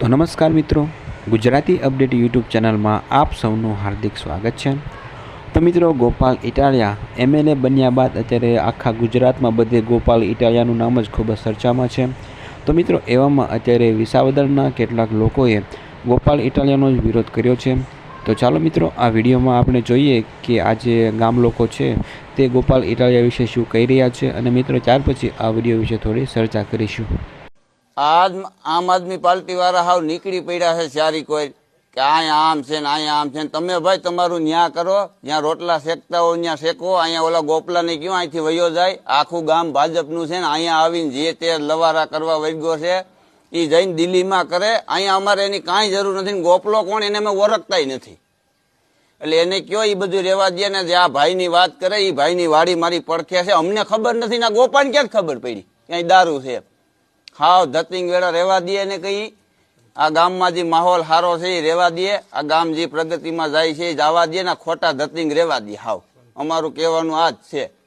તો નમસ્કાર મિત્રો. ગુજરાતી અપડેટ યુટ્યુબ ચેનલમાં આપ સૌનું હાર્દિક સ્વાગત છે. તો મિત્રો, ગોપાલ ઇટાલિયા એમએલએ બન્યા બાદ અત્યારે આખા ગુજરાતમાં બધે ગોપાલ ઇટાલિયાનું નામ જ ખૂબ જ ચર્ચામાં છે. તો મિત્રો, એવામાં અત્યારે વિસાવદરના કેટલાક લોકોએ ગોપાલ ઇટાલિયાનો જ વિરોધ કર્યો છે. તો ચાલો મિત્રો, આ વિડીયોમાં આપણે જોઈએ કે આ જે ગામ લોકો છે, તે ગોપાલ ઇટાલિયા વિશે શું કહી રહ્યા છે અને મિત્રો, ત્યાર પછી આ વીડિયો વિશે થોડી ચર્ચા કરીશું. આમ આદમી પાર્ટી વાળા હાવ નીકળી પડ્યા છે ચારી કોઈ કે અહીંયા આમ છે ને અહીંયા આમ છે ને. તમે ભાઈ તમારું ન્યા કરો જ્યાં રોટલા શેકતા હોય ત્યાં શેકો, અહીંયા ઓલા ગોપલાને કયો અહીંથી વયો જાય? આખું ગામ ભાજપનું છે ને, અહીંયા આવીને જે તે લવારા કરવા વૈગો છે એ જઈને દિલ્હીમાં કરે. અહીંયા અમારે એની કાંઈ જરૂર નથી ને, ગોપલો કોણ? એને અમે ઓળખતાય નથી. એટલે એને કયો એ બધું રેવા દે ને, જે આ ભાઈની વાત કરે એ ભાઈની વાડી મારી પડખે છે. અમને ખબર નથી ને ગોપાને ક્યાં ખબર પડી? ક્યાંય દારૂ છે? હાવ ધતિંગ વેળા રહેવા દે ને કઈ. આ ગામમાં જે માહોલ સારો છે એ રહેવા દે આ ગામ જે પ્રગતિમાં જાય છે એ જવા દે ને ખોટા ધતિંગ રહેવા દે હાવ. અમારું કહેવાનું આ જ છે.